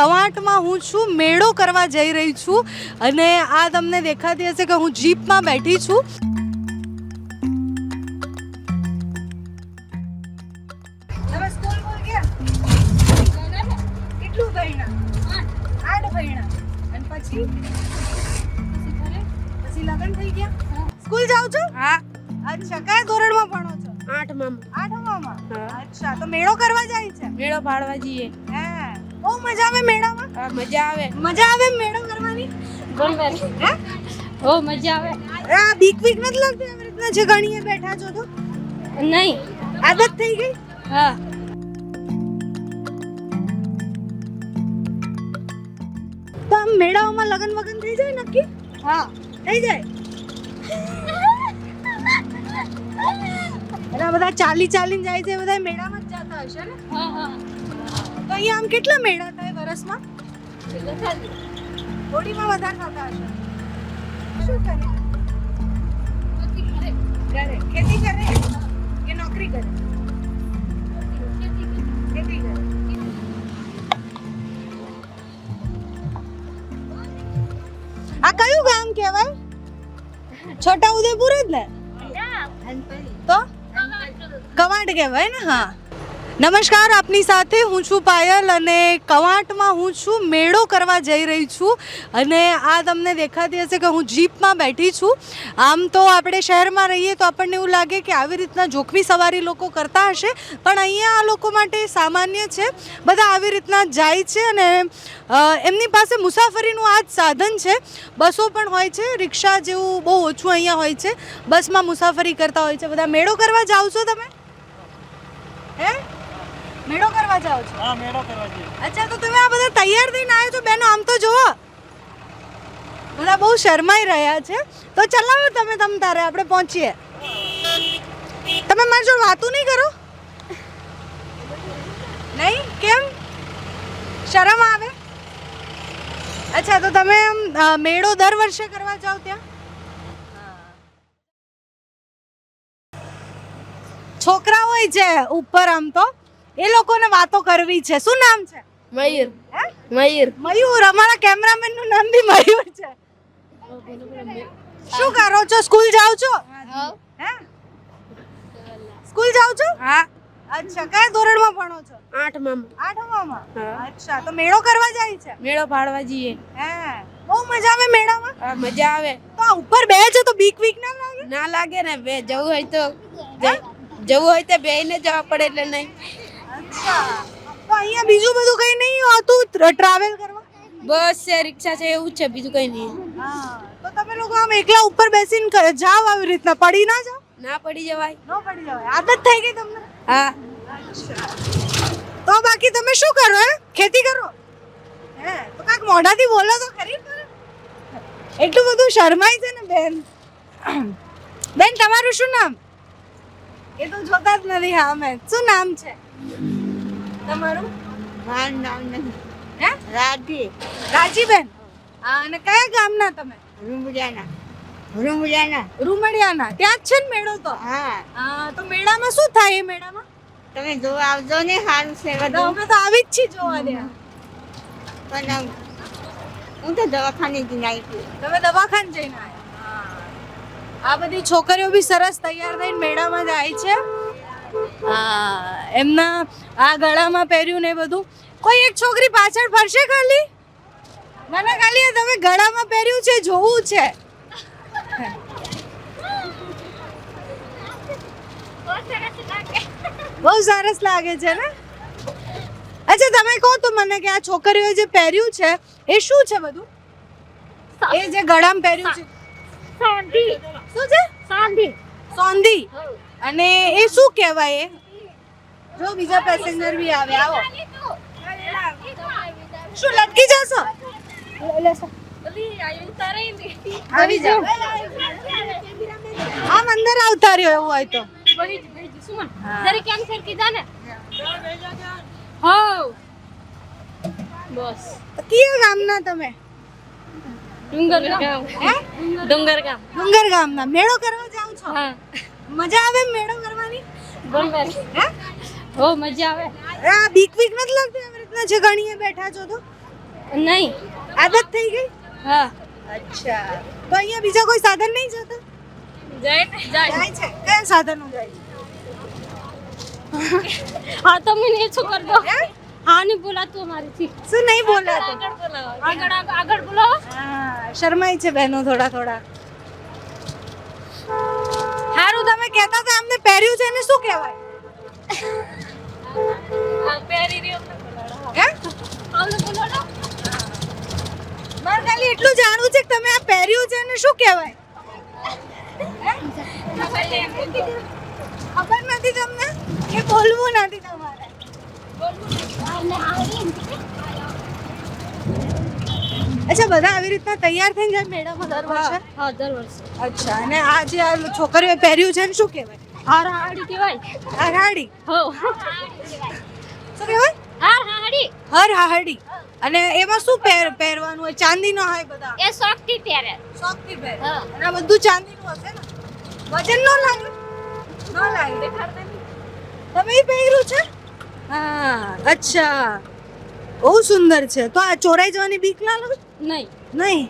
કવાંટમાં હું છું મેળો કરવા જઈ રહી છું અને આ તમને દેખાતી હશે કે હું જીપમાં બેઠી છું. તમે સ્કૂલ બોલ ગયા. કેટલું ભણ્યા? આઠ ભણ્યા. અને પછી? પછી થઈ ગયા? સ્કૂલ જાવ છો? હા. અચ્છા કયા ધોરણમાં ભણો છો? આઠમાં આઠમામાં? અચ્છા તો મેળો કરવા જાય છે? મેળો પાડવા જઈએ. હે? બહુ મજા આવે મેળામાં? હા, મજા આવે. મજા આવે મેળો કરવાની? હા? ઓ મજા આવે. આ બીક બીક નથી લાગતી આવી રીતના જે ગણીએ બેઠા છો તો? નહીં. આદત થઈ ગઈ? હા. તો આમ મેળાઓમાં લગન વગન થઈ જાય નક્કી? હા. થઈ જાય? બધા ચાલી ચાલીને જાય છે બધા મેળામાં જ જતા હશે ને? હા હા. અહીંયા આમ કેટલા મેળા થાય વર્ષમાં હોળીમાં વધારે થતા હશે? શું કરે? કરે. ખેતી કરે? કે નોકરી કરે? ખેતી કરે. આ કયું ગામ કહેવાય? છોટા ઉદેપુર જ ને? તો? કવાંટ કહેવાય ને? હા. નમસ્કાર, આપની સાથે હું છું પાયલ અને કવાંટમાં હું છું, મેળો કરવા જઈ રહી છું અને આ તમને દેખાતી હશે કે હું જીપમાં બેઠી છું. આમ તો આપણે શહેરમાં રહીએ તો આપણને એવું લાગે કે આવી રીતના જોખમી સવારી લોકો કરતા હશે, પણ અહીંયા આ લોકો માટે સામાન્ય છે. બધા આવી રીતના જાય છે અને એમની પાસે મુસાફરીનું આ જ સાધન છે. બસો પણ હોય છે, રિક્ષા જેવું બહુ ઓછું અહીંયા હોય છે. બસમાં મુસાફરી કરતા હોય છે. બધા મેળો કરવા જાઓ છો તમે? હે? મેળો કરવા જાઓ છો? હા મેળો કરવા જઈએ. અચ્છા તો તમે આ બધા તૈયાર થઈને આવ્યો છો? બેનો આમ તો જુઓ. બધા બહુ શરમાઈ રહ્યા છે. તો ચલાવો તમે તમ તારે આપણે પહોંચીએ. તમે મારી જોડે વાતું નહીં કરો? નહીં? કેમ? શરમ આવે? અચ્છા તો તમે મેળો દર વર્ષે કરવા જાઓ ત્યાં? છોકરા હોય છે ઉપર આમ તો. એ લોકોને વાતો કરવી છે. શું નામ છે? મયુર. હે? મયુર. મયુર અમારા કેમેરામેનનું નામ બી મયુર છે. શું કરો છો? સ્કૂલ જાઓ છો? હે. સ્કૂલ જાઓ છો? હા. અચ્છા કયા ધોરણમાં ભણો છો? આઠમાં. આઠમામાં? અચ્છા તો મેળો કરવા જાય છે? મેળો પાડવા જઈએ. હા. બહુ મજા આવે મેળામાં? મજા આવે. તો આ ઉપર બે છે તો બીક વીક ના લાગે? ના લાગે ને બે જવું હોય તો જવું હોય તો બેને જવા પડે એટલે નહીં. તો અહીંયા બીજું બધું કઈ નહીં હોતું? ટ્રાવેલ કરવા? બસ છે રિક્ષા છે એવું જ છે બીજું કઈ નહીં. હા તો તમે લોકો આમ એકલા ઉપર બેસીને જાઓ આવી રીતના. પડી ના જાઓ? ના પડી જવાય. ન પડી જવાય. આદત થઈ ગઈ તમને? હા. તો બાકી તમે શું કરો હે? ખેતી કરો? હે તો કાક મોઢાથી બોલો તો ખરી એટલું બધું શરમાય છે ને બેન. બેન તમારું શું નામ? એ તો જોતા જ નથી હા મેં. શું નામ છે? તમારું? મારું નામ નહીં હે? રાજીબેન? અને કયા ગામના તમે? રૂમડિયાના. રૂમડિયાના. રૂમડિયાના. ત્યાં જ છે ને મેળો તો? હા. તો મેળામાં શું થાય એ મેળામાં? તમે જોવા આવજો ને સારું છે તો અમે તો આવી જ છીએ જોવા ત્યાં. પણ હું તો દવાખાને જઈને આવી તમે દવાખાને જઈને આવ્યા? આ બધી છોકરીઓ બી સરસ તૈયાર થઈને મેળામાં જાય છે. હા એમના આ ગળામાં પહેર્યું ને બધું. કોઈ એક છોકરી પાછળ ફરશે ખાલી? ના ના ખાલી તમે ગળામાં પહેર્યું છે જોવું છે. બહુ સરસ લાગે છે ને? અચ્છા તમે કહો તો મને કે આ છોકરીઓએ જે પહેર્યું છે એ શું છે બધું? એ જે ગળામાં પહેર્યું છે. શાંતિ શું છે? શાંતિ સોંધી. અને એ શું કહેવાય જો બીજા પેસેન્જર બી આવે આવો. શું લટકી જશો? આવી જાઓ. આમ અંદર આવતા રહ્યો એવું હોય તો. બસ. કયા ગામના તમે? ડુંગર ગામ. હે? ડુંગર ગામ ડુંગર ગામના મેળો કરવા જાવ છો? હા. મજા આવે મેળો કરવાની? ડુંગર હે હો મજા આવે. આ બીક બીક નથી લાગતી આવી રીતના છે ગણીએ બેઠા છો તો? નહીં. આદત થઈ ગઈ? હા. અચ્છા. તો અહીંયા બીજા કોઈ સાધન નહીં જતા? જાય જાય. છે. કયા સાધનો જાય હા તો મને એ શું કર દો હા નહીં બોલાતું અમારીથી. શું નહીં બોલાતું? આગળ આગળ આગળ આગળ બોલાવો. હા શરમાય છે બહેનો થોડા થોડા. હારું તમે કહેતા હતા અમને પહેર્યું છે એને શું કહેવાય? મારે ખાલી એટલું જાણવું છે કે તમે આ પહેર્યું છે ને શું કહેવાય ખબર નથી તમને કે બોલવું નથી તમારે અચ્છા બધા આવી રીતના તૈયાર થઈને જાય મેળામાં દર વર્ષે? હા દર વર્ષે. અચ્છા અને આ જે આ છોકરીઓએ પહેર્યું છે એમ શું કહેવાય? હાર કહેવાય. આ હો. શું કહેવાય હાર હર હાહડી અને એમાં શું પહેર પહેરવાનું હોય? ચાંદીનો હોય બધા? એ શોખથી પહેરે. શોખથી પહેરે. અને આ બધું ચાંદીનું હશે ને? વજન નો લાગે. નો લાગે. તમે પહેર્યું છે? હા અચ્છા. બહુ સુંદર છે. તો આ ચોરાઈ જવાની બીક ના લાગે? નહીં. નહીં?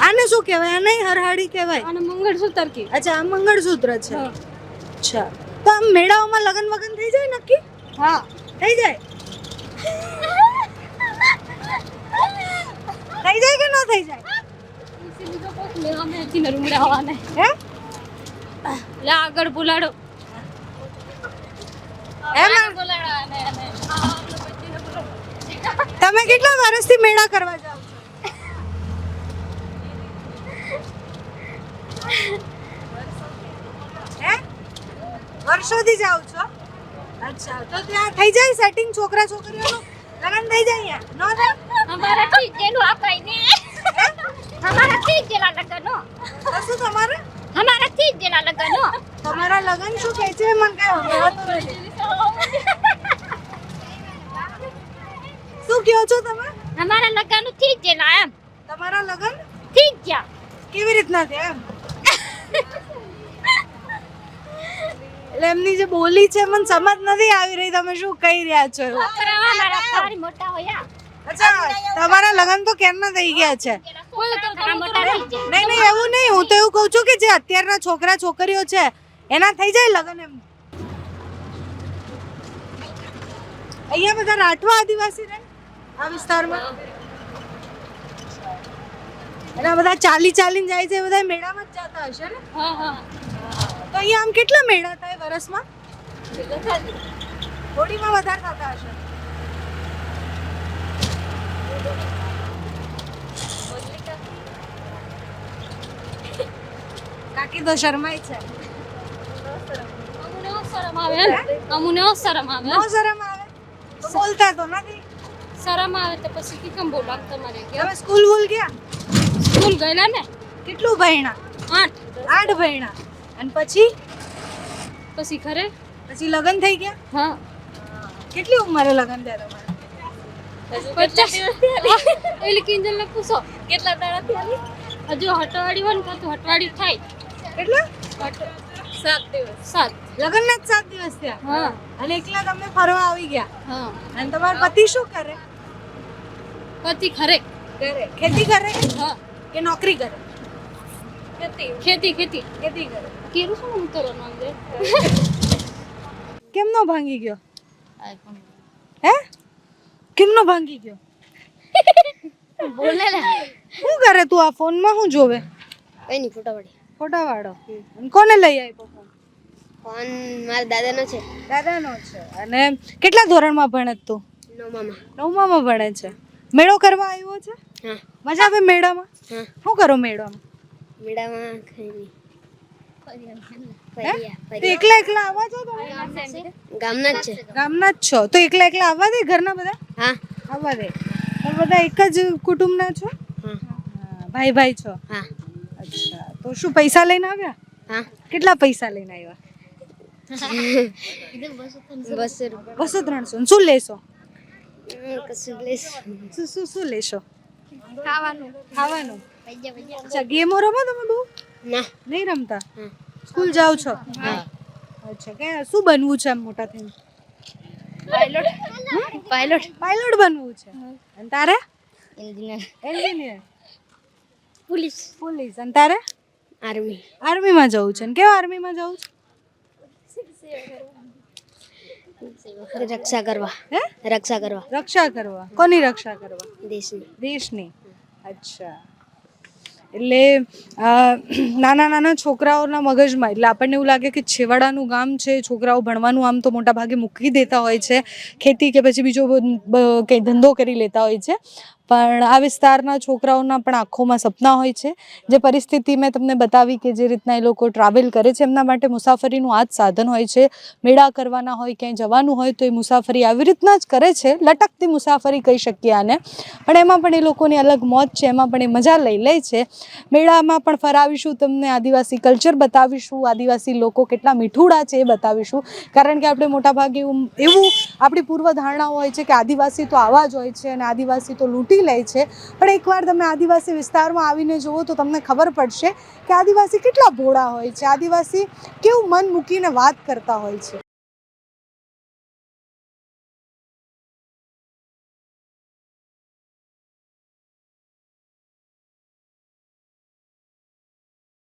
આને શું કહેવાય? આ નહીં હરહાડી કહેવાય? અને મંગળસૂત્ર કે. અચ્છા આ મંગળસૂત્ર છે. અચ્છા. તો આમ મેળાઓમાં લગન વગન થઈ જાય નક્કી? હા. થઈ જાય. થઈ જાય કે ન થઈ જાય? આગળ બોલાડો. તમે કેટલા વર્ષથી મેળા કરવા જાઓ વર્ષોથી જાઓ છો? ત્યાં થઈ જાય સેટિંગ છોકરા છોકરીઓનું? લગન થઈ જાય અહીંયા? નો થાય? અમારા ઠીક જેનું આપાય ને અમારા ઠીક જેલા લગનો. શું તમારે? અમારા ઠીક જેલા લગનો. તમારા લગન શું કહે છે? મને કઈ હોતું નથી શું કહો છો તમે? અમારા લગન ઠીક જેલા એમ. તમારા લગન? ઠીક ગયા કેવી રીતના છે એમ? એટલે એમની જે બોલી છે મને સમજ નથી આવી રહી તમે શું કહી રહ્યા છો અચ્છા તમારા લગન તો કેમના થઈ ગયા છે? નહીં. નહીં. એવું નહીં. હું તો એવું કહું છું કે જે અત્યારના છોકરા છોકરીઓ છે એના થઈ જાય લગન એમ. અહીંયા બધા રાઠવા આદિવાસી રહે આ વિસ્તારમાં? એના બધા ચાલી ચાલીને જાય છે એ બધા મેળામાં જ જતા હશે ને? હા હા. તો અહીંયા આમ કેટલા મેળા થાય વરસમાં? હોળીમાં વધારે થતા હશે. કાકી તો શરમાય છે. શરમ આવે અમને શરમ આવે. શરમ આવે? તો બોલતા તો નથી. શરમ આવે તો પછી કી કેમ બોલાવ તમારે હવે સ્કૂલ ભૂલ ગયા? સ્કૂલ ગયેલા ને? કેટલું ભણ્યા? આઠ. આઠ ભણ્યા? અને પછી? પછી ખરે પછી લગ્ન થઈ ગયા? હા. કેટલી ઉંમરે લગ્ન થયા તમારા? પચાસ. એટલે કિંજલ ને પૂછો. કેટલા દાડા થયા હજુ હટવાડી હોય ને તો હટવાડી થાય. કેટલા? સાત દિવસ. સાત. લગ્ન જ સાત દિવસ થયા? હા. અને એકલા તમે ફરવા આવી ગયા? હા. અને તમારા પતિ શું કરે? પતિ ખરે. કરે. ખેતી કરે? હા. કે નોકરી કરે? ખેતી. ખેતી ખેતી. કરે. કેરું શું ઉતરવાનું અંદર? કેમનો ભાંગી ગયો? હે? કેમનો ભાંગી ગયો? બોલે ને શું કરે તું આ ફોનમાં? શું જોવે? કઈ નહીં ફોટા પડી. ફોટા વાળો કોને લઈ આવ્યો ફોન? ફોન મારા દાદાનો છે. દાદાનો છે. અને કેટલા ધોરણમાં ભણે તું? નવમામાં. નવમામાં ભણે છે. મેળો કરવા આવ્યો છે? હા. મજા આવે મેળામાં? હા. શું કરો મેળામાં? એકલા એકલા આવવા છો તમે? ગામના જ છે. ગામના જ છો. તો એકલા એકલા આવવા દે ઘરના બધા? હા. આવવા દે. તમે બધા એક જ કુટુંબના છો? હા. હા, ભાઈ ભાઈ છો? હા. અચ્છા. તો શું પૈસા લઈને આવ્યા? હા. કેટલા પૈસા લઈને આવ્યા? બસો બસો ત્રણસો. શું લેશો. શું શું શું લેશો? ખાવાનું. ખાવાનું. અચ્છા ગેમો રમો તમે બહુ? ના. નહીં રમતા? હા. સ્કૂલ જાઓ છો? હા. અચ્છા કે શું બનવું છે આમ મોટા થઈને? પાયલોટ પાયલોટ પાયલોટ બનવું છે? અને તારે? એન્જિનિયર એન્જિનિયર પોલીસ પોલીસ અને તારે? આર્મી આર્મીમાં જવું છે. ને કેવા આર્મીમાં જવું છે? રક્ષા કરવા. હે? રક્ષા કરવા. રક્ષા કરવા. કોની રક્ષા કરવા? દેશની. દેશની. અચ્છા. એટલે નાના નાના છોકરાઓના મગજમાં, એટલે આપણને એવું લાગે કે છેવાડાનું ગામ છે, છોકરાઓ ભણવાનું આમ તો મોટા ભાગે મૂકી દેતા હોય છે, ખેતી કે પછી બીજો કંઈ ધંધો કરી લેતા હોય છે. પણ આ વિસ્તારના છોકરાઓના પણ આંખોમાં સપના હોય છે. જે પરિસ્થિતિ મેં તમને બતાવી કે જે રીતના એ લોકો ટ્રાવેલ કરે છે, એમના માટે મુસાફરીનું આ જ સાધન હોય છે. મેળા કરવાના હોય, ક્યાંય જવાનું હોય તો એ મુસાફરી આવી રીતના જ કરે છે. લટકતી મુસાફરી કહી શકીએ આને. પણ એમાં પણ એ લોકોની અલગ મોજ છે, એમાં પણ એ મજા લઈ લે છે. મેળામાં પણ ફરાવીશું તમને આદિવાસી કલ્ચર બતાવીશું, આદિવાસી લોકો કેટલા મીઠુડા છે એ બતાવીશું. કારણ કે આપણે મોટાભાગે એવું એવું આપણી પૂર્વ ધારણાઓ હોય છે કે આદિવાસી તો આવા જ હોય છે અને આદિવાસી તો લૂંટી લે છે. પણ એકવાર તમે આદિવાસી વિસ્તારમાં આવીને જુઓ તો તમને ખબર પડશે કે આદિવાસી કેટલા ભોળા હોય છે. આદિવાસી કેવું મન મૂકીને વાત કરતા હોય છે.